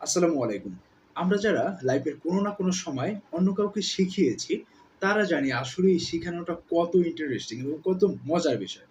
আসসালামু আলাইকুম। আমরা যারা লাইফের কোনো না কোনো সময় অন্য কাউকে শিখিয়েছি, তারা জানি আসলে এই শিখানোটা কত ইন্টারেস্টিং এবং কত মজার বিষয়।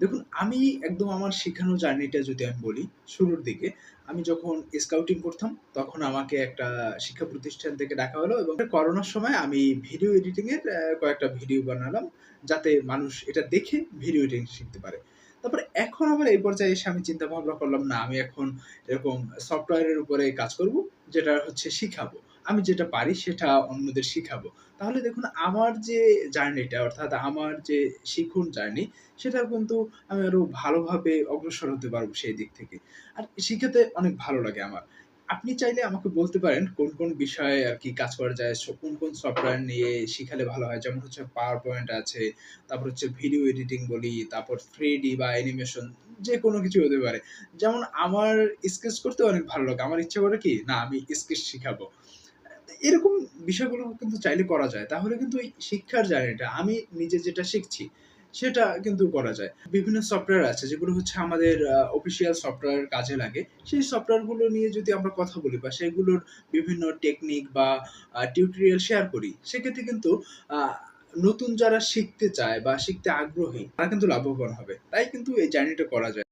দেখুন আমি একদম আমার শিখানো জার্নিটা যদি আমি বলি, শুরুর দিকে আমি যখন স্কাউটিং করতাম, তখন আমাকে একটা শিক্ষা প্রতিষ্ঠান থেকে ডাকা হলো এবং করোনার সময় আমি ভিডিও এডিটিং এর কয়েকটা ভিডিও বানালাম। যাতে মানুষ এটা দেখে ভিডিও এডিটিং শিখতে পারে। তারপরে এখন আবার এই পর্যায়ে এসে আমি চিন্তা ভাবনা করলাম না আমি এখন এরকম সফটওয়্যারের উপরে কাজ করব, যেটা হচ্ছে শিখাবো। আমি যেটা পারি সেটা অন্যদের শিখাবো। তাহলে দেখুন আমার যে জার্নিটা অর্থাৎ আমার যে শিখুন জার্নি সেটা কিন্তু আমি আরও ভালোভাবে অগ্রসর হতে পারব সেই দিক থেকে। আর শিখাতে অনেক ভালো লাগে আমার। আপনি চাইলে আমাকে বলতে পারেন কোন, কোন বিষয়ে আর কি কাজ করা যায়, কোন, কোন সফটওয়্যার নিয়ে শিখালে ভালো হয়। যেমন হচ্ছে পাওয়ার পয়েন্ট আছে, তারপর হচ্ছে ভিডিও এডিটিং বলি, তারপর 3D বা অ্যানিমেশন যে কোনো কিছু হতে পারে। যেমন আমার স্কেচ করতে অনেক ভালো লাগে। আমার ইচ্ছা করে কি না আমি স্কেচ শিখাবো। এরকম বিষয়গুলো কিন্তু চাইলে করা যায়। তাহলে কিন্তু এই শিক্ষার জার্নিটা আমি নিজে যেটা শিখছি, সেটা কিন্তু করা যায়। বিভিন্ন সফটওয়্যার আছে যেগুলো হচ্ছে আমাদের অফিসিয়াল সফটওয়্যার কাজে লাগে। সেই সফটওয়্যারগুলো নিয়ে যদি আমরা কথা বলি বা সেগুলোর বিভিন্ন টেকনিক বা টিউটোরিয়াল শেয়ার করি, সেক্ষেত্রে কিন্তু নতুন যারা শিখতে চায় বা শিখতে আগ্রহী, তারা কিন্তু লাভবান হবে। তাই কিন্তু এই জার্নিটা করা যায়।